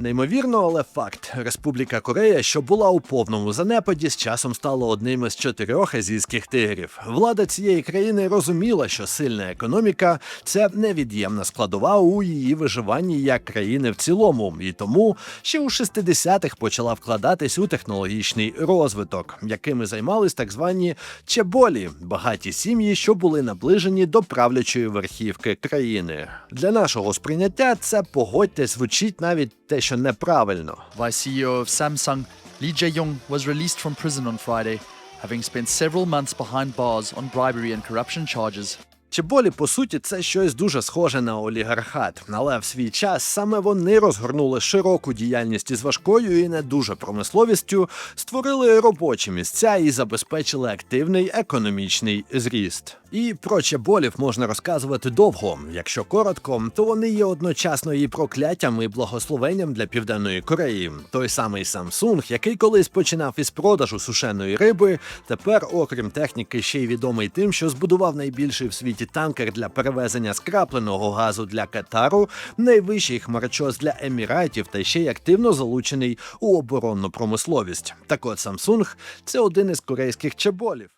Неймовірно, але факт: Республіка Корея, що була у повному занепаді, з часом стала одним із чотирьох азійських тигрів. Влада цієї країни розуміла, що сильна економіка це невід'ємна складова у її виживанні як країни в цілому, і тому ще у 60-х почала вкладатись у технологічний розвиток, якими займались так звані чеболі, багаті сім'ї, що були наближені до правлячої верхівки країни. Для нашого сприйняття це погодьте звучить навіть те, що неправильно. Vice CEO of Samsung, Lee Jae-yong, was released from prison on Friday, having spent several months behind bars on bribery and corruption charges. Чеболі, по суті, це щось дуже схоже на олігархат, але в свій час саме вони розгорнули широку діяльність із важкою і не дуже промисловістю, створили робочі місця і забезпечили активний економічний зріст. І про чеболів можна розказувати довго. Якщо коротко, то вони є одночасно і прокляттям, і благословенням для південної Кореї. Той самий Samsung, який колись починав із продажу сушеної риби, тепер, окрім техніки, ще й відомий тим, що збудував найбільший в світі танкер для перевезення скрапленого газу для Катару, найвищий хмарочос для Еміратів та ще й активно залучений у оборонну промисловість. Так от Samsung – це один із корейських чеболів.